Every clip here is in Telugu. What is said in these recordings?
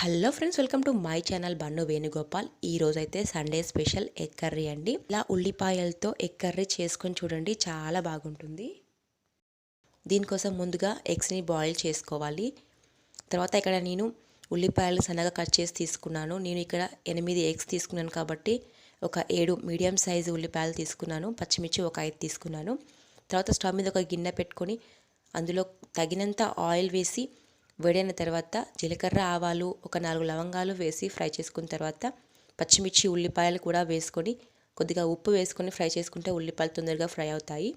Hello friends welcome to my channel Bannu Venugopal. ఈ రోజైతే సండే స్పెషల్ ఎగ్ కర్రీ అండి. ఇలా ఉల్లిపాయలతో ఎగ్ కర్రీ చేసుకొని చూడండి చాలా బాగుంటుంది. దీనికోసం ముందుగా ఎగ్స్ని బాయిల్ చేసుకోవాలి. తర్వాత ఇక్కడ నేను ఉల్లిపాయలు సన్నగా కట్ చేసి తీసుకున్నాను. నేను ఇక్కడ ఎనిమిది ఎగ్స్ తీసుకున్నాను కాబట్టి ఒక ఏడు మీడియం సైజు ఉల్లిపాయలు తీసుకున్నాను. పచ్చిమిర్చి ఒక ఐదు తీసుకున్నాను. తర్వాత స్టవ్ మీద ఒక గిన్నె పెట్టుకొని అందులో తగినంత ఆయిల్ వేసి వేడైన తర్వాత జీలకర్ర ఆవాలు ఒక నాలుగు లవంగాలు వేసి ఫ్రై చేసుకున్న తర్వాత పచ్చిమిర్చి ఉల్లిపాయలు కూడా వేసుకొని కొద్దిగా ఉప్పు వేసుకొని ఫ్రై చేసుకుంటే ఉల్లిపాయలు తొందరగా ఫ్రై అవుతాయి.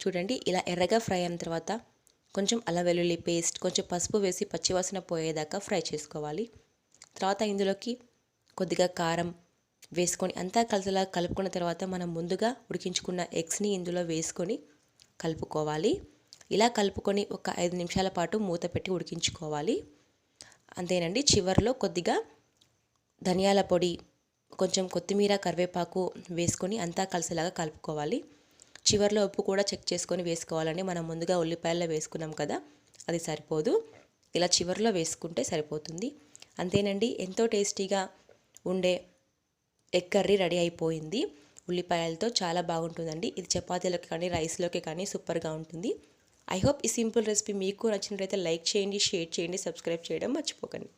చూడండి ఇలా ఎర్రగా ఫ్రై అయిన తర్వాత కొంచెం అల్లం వెల్లుల్లి పేస్ట్ కొంచెం పసుపు వేసి పచ్చివాసన పోయేదాకా ఫ్రై చేసుకోవాలి. తర్వాత ఇందులోకి కొద్దిగా కారం వేసుకొని అంతా కలిసేలా కలుపుకున్న తర్వాత మనం ముందుగా ఉడికించుకున్న ఎగ్స్ని ఇందులో వేసుకొని కలుపుకోవాలి. ఇలా కలుపుకొని ఒక ఐదు నిమిషాల పాటు మూత పెట్టి ఉడికించుకోవాలి. అంతేనండి చివరిలో కొద్దిగా ధనియాల పొడి కొంచెం కొత్తిమీర కరివేపాకు వేసుకొని అంతా కలిసేలాగా కలుపుకోవాలి. చివరిలో ఉప్పు కూడా చెక్ చేసుకొని వేసుకోవాలండి. మనం ముందుగా ఉల్లిపాయల్లో వేసుకున్నాం కదా అది సరిపోదు. ఇలా చివరిలో వేసుకుంటే సరిపోతుంది. అంతేనండి ఎంతో టేస్టీగా ఉండే ఎగ్ కర్రీ రెడీ అయిపోయింది. ఉల్లిపాయలతో చాలా బాగుంటుందండి. ఇది చపాతీలోకి కానీ రైస్లోకి కానీ సూపర్గా ఉంటుంది. ఐ హోప్ ఈ సింపుల్ రెసిపీ మీకు నచ్చినట్లయితే లైక్ చేయండి షేర్ చేయండి సబ్స్క్రైబ్ చేయడం మర్చిపోకండి.